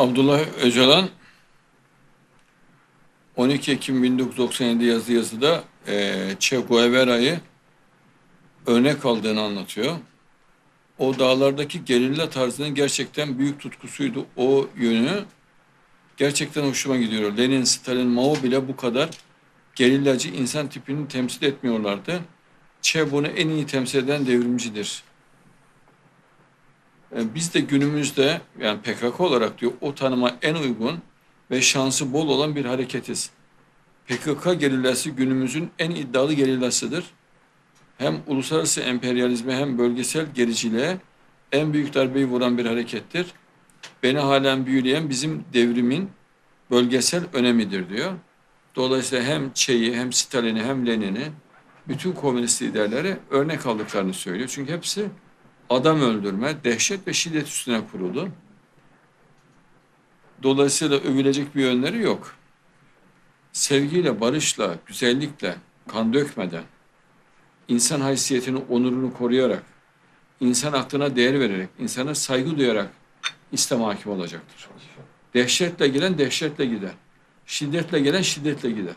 Abdullah Öcalan 12 Ekim 1997 yazdığı yazıda eee Che Guevara'yı örnek aldığını anlatıyor. O dağlardaki gerilla tarzının gerçekten büyük tutkusuydu. O yönü gerçekten hoşuma gidiyor. Lenin, Stalin, Mao bile bu kadar gerillacı insan tipini temsil etmiyorlardı. Che bunu en iyi temsil eden devrimcidir. E, Biz de günümüzde yani PKK olarak diyor o tanıma en uygun ve şansı bol olan bir hareketiz. PKK gerillası günümüzün en iddialı gerillasıdır. Hem uluslararası emperyalizme hem bölgesel gericiliğe en büyük darbeyi vuran bir harekettir. Beni halen büyüleyen bizim devrimin bölgesel önemidir diyor. Dolayısıyla hem Çe'yi hem Stalin'i hem Lenin'i bütün komünist liderleri örnek aldıklarını söylüyor. Çünkü hepsi adam öldürme, dehşet ve şiddet üstüne kuruldu. Dolayısıyla övülecek bir yönleri yok. Sevgiyle, barışla, güzellikle, kan dökmeden, insan haysiyetini, onurunu koruyarak, insan aklına değer vererek, insana saygı duyarak İslam hakim olacaktır. Dehşetle gelen dehşetle gider. Şiddetle gelen şiddetle gider.